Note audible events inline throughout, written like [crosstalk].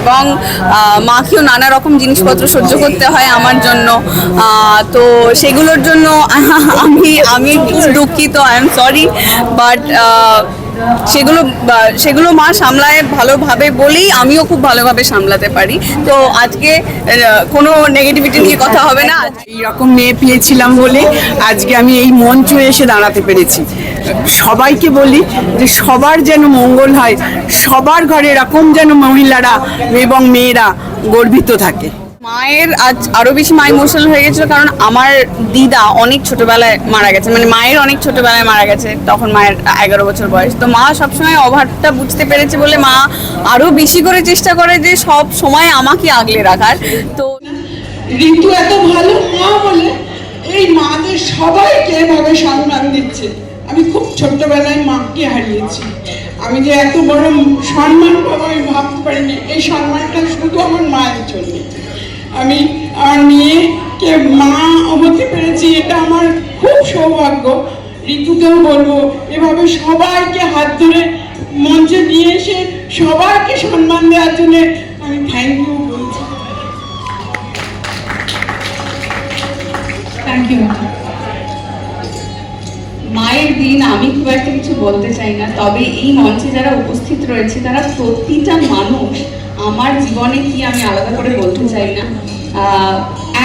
এবং মাকেও নানা রকম জিনিসপত্র সহ্য করতে হয় আমার জন্য। তো সেগুলোর জন্য আমি আমি দুঃখিত আই এম সরি বাট সেগুলো সেগুলো মা সামলায় ভালোভাবে বলেই আমিও খুব ভালোভাবে সামলাতে পারি। তো আজকে কোনো নেগেটিভিটি নিয়ে কথা হবে না। এইরকম মেয়ে পেয়েছিলাম বলে আজকে আমি এই মঞ্চে এসে দাঁড়াতে পেরেছি। সবাইকে বলি যে সবার যেন মঙ্গল হয়, সবার ঘরে এরকম যেন মহিলারা এবং মেয়েরা গর্বিত থাকে। মায়ের আজ আরও বেশি মা ইমোশনাল হয়ে গেছিল কারণ আমার দিদা অনেক ছোটবেলায় মারা গেছে। মানে মায়ের অনেক ছোটবেলায় মারা গেছে, তখন মায়ের এগারো বছর বয়স। তো মা সবসময় অভাবটা বুঝতে পেরেছে বলে মা আরও বেশি করে চেষ্টা করে যে সব সময় আমাকে আগলে রাখার। তো ঋতু এত ভালো মা বলে এই মাদের সবাইকে এভাবে সম্মান দিচ্ছে। আমি খুব ছোট্টবেলায় মাকে হারিয়েছি। আমি যে এত বড় সম্মান পাবো আমি ভাবতে পারিনি। এই সম্মানটা শুধু আমার মায়ের জন্য। আমি আমার মেয়েকে মা হতে পেরেছি, এটা আমার খুব সৌভাগ্য। ঋতুকেও বলব, এভাবে সবাইকে হাত ধরে মঞ্চে নিয়ে এসে সবাইকে সম্মান দেওয়ার জন্য আমি থ্যাংক ইউ বলছি। থ্যাংক ইউ মায়ের দিন আমি খুব একটা কিছু বলতে চাই না, তবে এই মঞ্চে যারা উপস্থিত রয়েছে, তারা প্রতিটা মানুষ আমার জীবনে কি আমি আলাদা করে বলতে চাই না?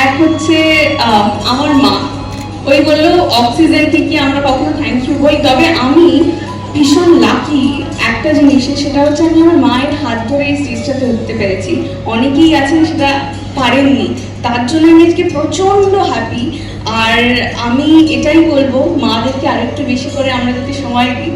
এক হচ্ছে আমার মা। ওই বলল অক্সিজেন থেকে আমরা কখনো থ্যাংক ইউ বই। তবে আমি ভীষণ লাকি একটা জিনিসে, সেটা হচ্ছে আমি আমার মায়ের হাত ধরে এই স্টেজটাতে উঠতে পেরেছি। অনেকেই আছেন, সেটা পারেননি। তার জন্য আমি আজকে প্রচণ্ড হ্যাপি আর আমি এটাই বলব, মাদেরকে আরেকটু বেশি করে আমরা যদি সময় দিই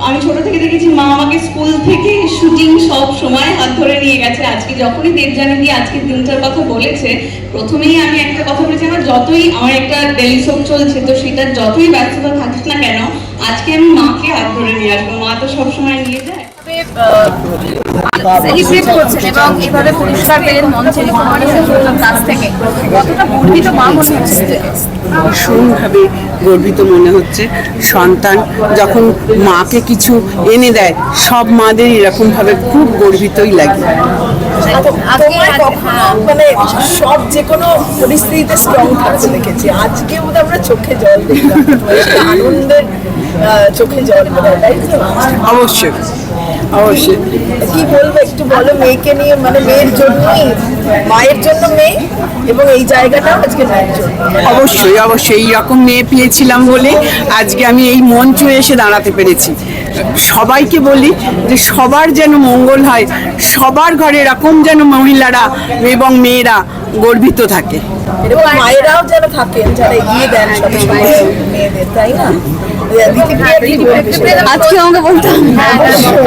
আমি ছোট থেকে দেখেছি, মা আমাকে স্কুল থেকে শুটিং সব সময় হাত ধরে নিয়ে গেছে। আজকে যখনই দেবজানি দিয়ে আজকের দিনটার কথা বলেছে, প্রথমেই আমি একটা কথা বলেছি, আমার যতই, আমার একটা শো চলছে, তো সেটা যতই ব্যস্ততা থাকিস না কেন, আজকে আমি মাকে হাত ধরে নিয়ে আসব। মা তো সবসময় নিয়ে যায়। সেলিব্রেট করছেন এবং এভাবে পুরস্কার পেলেন মঞ্চে কাছ থেকে। কতটা গর্বিত মা মনে হচ্ছে? ভীষণভাবে গর্বিত মনে হচ্ছে। সন্তান যখন মাকে কিছু এনে দেয় সব মাদের এরকমভাবে খুব গর্বিতই লাগে। মানে সব যে কোনো পরিস্থিতিতে স্ট্রং থাকতে দেখেছি। আজকে বোধ আমরা চোখে জল আনন্দের চোখে জল অবশ্যই। অবশ্যই কি বলব একটু বলো মেয়েকে নিয়ে মানে মেয়ের জন্যই মায়ের জন্য মেয়ে এবং এই জায়গাটা আজকে মায়ের জন্য। অবশ্যই অবশ্যই এইরকম মেয়ে পেয়েছিলাম বলে আজকে আমি এই মঞ্চে এসে দাঁড়াতে পেরেছি। সবাইকে বলি যে সবার যেন মঙ্গল হয় সবার ঘরে এরকম যেন মহিলারা এবং মেয়েরা গর্বিত থাকে। এবং মায়েরাও যেন থাকেন যারা এগিয়ে দেন মেয়েদের তাই না? দিদিপ্রিয়া কি বলবে সেটা? আজকে আমাকে বলতাম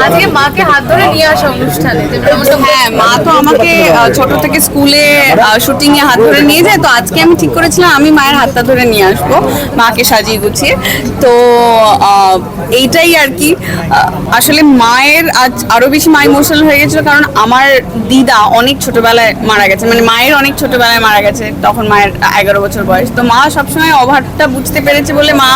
আজকে মাকে হাত ধরে নিয়ে আসা অনুষ্ঠানে। হ্যাঁ মা তো আমাকে ছোট থেকে স্কুলে শুটিং এ হাত ধরে নিয়ে যায় তো আজকে আমি ঠিক করেছিলাম আমি মায়ের হাতটা ধরে নিয়ে আসব মাকে সাজিয়ে গুছিয়ে। তো এইটাই আর কি। আসলে মায়ের আজ আরও বেশি মা ইমোশনাল হয়ে গেছিল কারণ আমার দিদা অনেক ছোটবেলায় মারা গেছে মানে মায়ের অনেক ছোটবেলায় মারা গেছে তখন মায়ের এগারো বছর বয়স। তো মা সবসময় অভাবটা বুঝতে পেরেছে বলে মা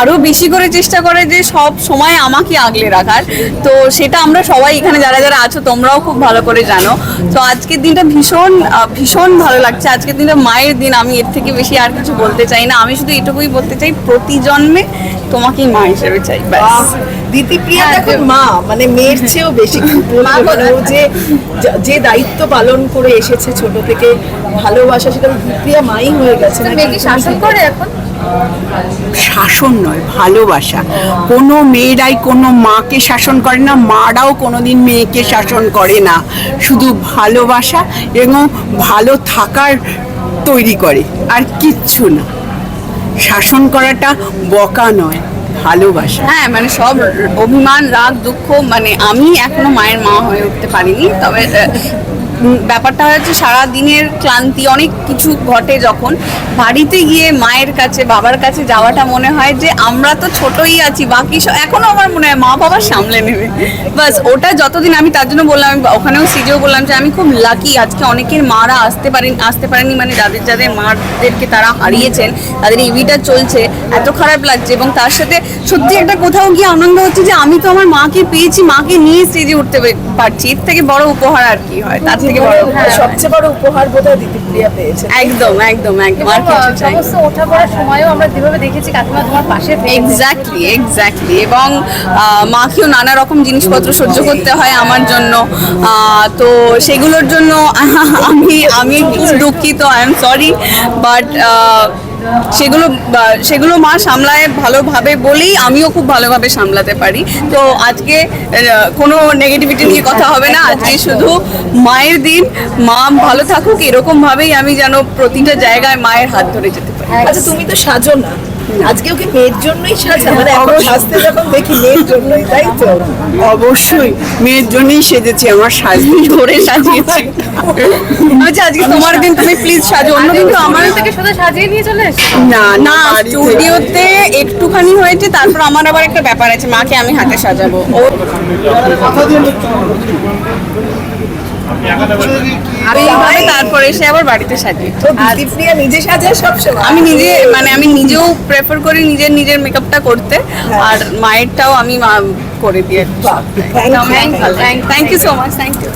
আরও বেশি করে চেষ্টা করে যে সব সময় আমাকে আগলে রাখার। তো সেটা আমরা সবাই এখানে যারা যারা আছো তোমরাও খুব ভালো করে জানো। তো আজকের দিনটা ভীষণ ভীষণ ভালো লাগছে। আজকের দিনটা মায়ের দিন আমি এর থেকে বেশি আর কিছু বলতে চাই না। আমি শুধু এটুকুই বলতে চাই প্রতি জন্মে তোমাকেই মা হিসেবে চাই ব্যাস। দিদিপ্রিয়া দেখুন মা মানে মেয়ের চেয়েও বেশি [laughs] যে যে দায়িত্ব পালন করে এসেছে ছোট থেকে ভালোবাসা সেটা দিদিপ্রিয়া মাই হয়ে গেছে? শাসন করে এখন? শাসন নয় ভালোবাসা। কোনো মেয়েরাই কোনো মাকে শাসন করে না মারাও কোনোদিন মেয়েকে শাসন করে না। শুধু ভালোবাসা এবং ভালো থাকার তৈরি করে আর কিচ্ছু না। শাসন করাটা বকা নয় ভালোবাসা। হ্যাঁ মানে সব অভিমান রাগ দুঃখ মানে আমি এখনও মায়ের মা হয়ে উঠতে পারিনি তবে ব্যাপারটা হচ্ছে সারা দিনের ক্লান্তি, অনেক কিছু ঘটে যখন। বাড়িতে গিয়ে মায়ের কাছে, বাবার কাছে যাওয়াটা মনে হয় যে আমরা তো ছোটই আছি, বাকি এখনও আমার মনে হয় মা বাবা সামলে নেবে। বাস, ওটা যতদিন আমি তার জন্য বললাম ওখানেও সিজেও বললাম যে আমি খুব লাকি আজকে অনেকের মারা আসতে পারেন, আসতে পারেনি মানে যাদের যাদের মাদেরকে তারা হারিয়েছেন, তাদের ইভিটা চলছে, এত খারাপ লাগছে এবং তার সাথে সত্যি একটা কোথাও গিয়ে আনন্দ হচ্ছে যে আমি তো আমার মাকে পেয়েছি, মাকে নিয়ে স্টেজে উঠতে পারছি, এর থেকে বড় উপহার আর কি হয়, তার থেকে বড় উপহার সবচেয়ে বড় উপহার বোধহয় দিদিপ্রিয়া পেয়েছে একদম একদম একদম আর এবং, কিছু চাই। সমস্ত ওঠা পড়ার সময়ও আমরা যেভাবে দেখেছি কাকিমা তোমার পাশে এক্স্যাক্টলি এক্স্যাক্টলি এবং মাকেও নানা রকম জিনিসপত্র সহ্য করতে হয় আমার জন্য। তো সেগুলোর জন্য আমি আমি একটু দুঃখিত আই এম সরি বাট সেগুলো সেগুলো মা সামলায় ভালোভাবে বলেই আমিও খুব ভালোভাবে সামলাতে পারি। তো আজকে কোনো নেগেটিভিটি নিয়ে কথা হবে না। আজকে শুধু মায়ের দিন। মা ভালো থাকুক, এরকমভাবেই আমি যেন প্রতিটা জায়গায় মায়ের হাত ধরে যেতে পারি। আচ্ছা তুমি তো সাজো না। আজকেও কি মেয়ের জন্যই সাজা? মানে এখন সাজতে যখন দেখি মেয়ের জন্যই তাই তো? অবশ্যই। মেয়ের জন্যই সেজেছি আমার সাজতে [laughs] ধরে সাজিয়েছি। আচ্ছা আজকে তোমার দিন তুমি প্লিজ সাজো অন্য দিন তো আমার থেকে শুধু সাজিয়ে নিয়ে চলে না না। স্টুডিওতে একটুখানি হয়েছে তারপর আমার আবার একটা ব্যাপার আছে মাকে আমি হাতে সাজাবো। ও আমি এইভাবে তারপরে এসে আবার বাড়িতে সাজি। তো দিদিপ্রিয়া নিজে সব সময় আমি নিজে মানে আমি নিজেও প্রেফার করি নিজের নিজের মেকআপটা করতে আর মায়েরটাও আমি করে দিই. Thank you so much thank you